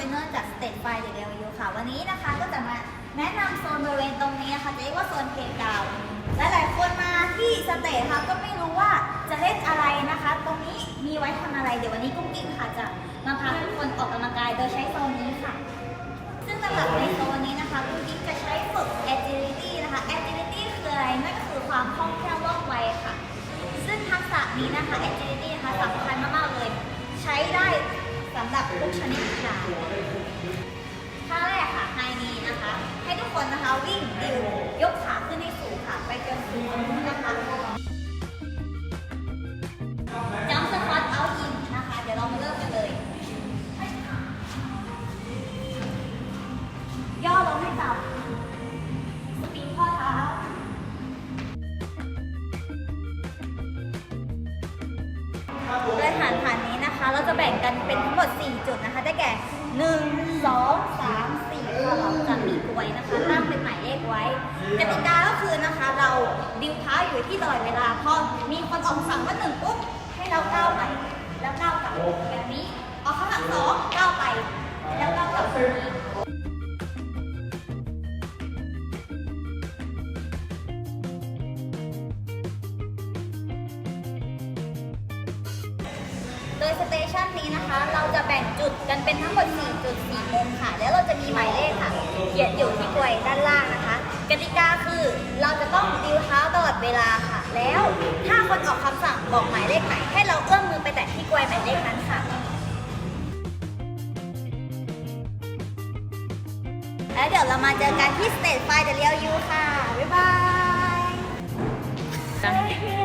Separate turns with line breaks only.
เทรนเนอร์จากสเตทไฟเดอะเรลยูค่ะ วันนี้นะคะก็จะมาแนะนำโซนบริเวณตรงนี้นะคะจะเรียกว่าโซนเพลกาวหลายๆคนมาที่สเตทค่ะก็ไม่รู้ว่าจะเล่นอะไรนะคะ ตรงนี้มีไว้ทำอะไร เดี๋ยววันนี้กุ้งกิ๊งค่ะจะมาพาทุกคนออกกำลังกายโดยใช้โซนนี้ค่ะ ซึ่งสำหรับในโซนนี้นะคะคุณกิ๊กจะใช้ฝึก agility นะคะ agility คืออะไรนั่นก็คือความคล่องแคล่วว่องไวค่ะ ซึ่งทักษะนี้นะคะ agility นะคะสำคัญมากๆเลย ใช้ได้ สำหรับทุกชนิดกีฬาท่าแรกค่ะ high knee นะคะ ให้ทุกคนนะคะวิ่งดิวยกขาขึ้นให้สูงค่ะ ไปจนถึงนู้นนะคะ jump squat out in นะคะ เดี๋ยวเรามาเริ่มกันเลย ย่อลงให้ต่ำสปีนข้อเท้าโดยฐานฐานนี้ แบ่งกันเป็นทั้งหมด 4 จุดนะคะ ได้แก่ 1 2 3 4ค่ะเราจะมีกลวยนะคะตั้งเป็นหมายเลขไว้กติกาก็คือนะคะ เราดิวเท้าอยู่ที่ตลอดเวลาพอมีคนออกสั่งว่าหนึ่งปุ๊บให้เราก้าวไปแล้วก้าวกลับแบบนี้ออกข้างหลังสองก้าวไป แล้วก้าวกลับแบบนี้ โดยสเตชันนี้นะคะ เราจะแบ่งจุดกันเป็นทั้งหมด4จุด4มุมค่ะ แล้วเราจะมีหมายเลขค่ะ เขียนอยู่ที่กลวยด้านล่างนะคะ กติกาคือเราจะต้องดิวเท้าตลอดเวลาค่ะ แล้วถ้าคนออกคำสั่งบอกหมายเลขไหน ให้เราเอื้อมมือไปแตะที่กลวยหมายเลขนั้นค่ะ แล้วเดี๋ยวเรามาเจอกันที่สเตจไฟเดอะเรียลยูค่ะ บ๊ายบาย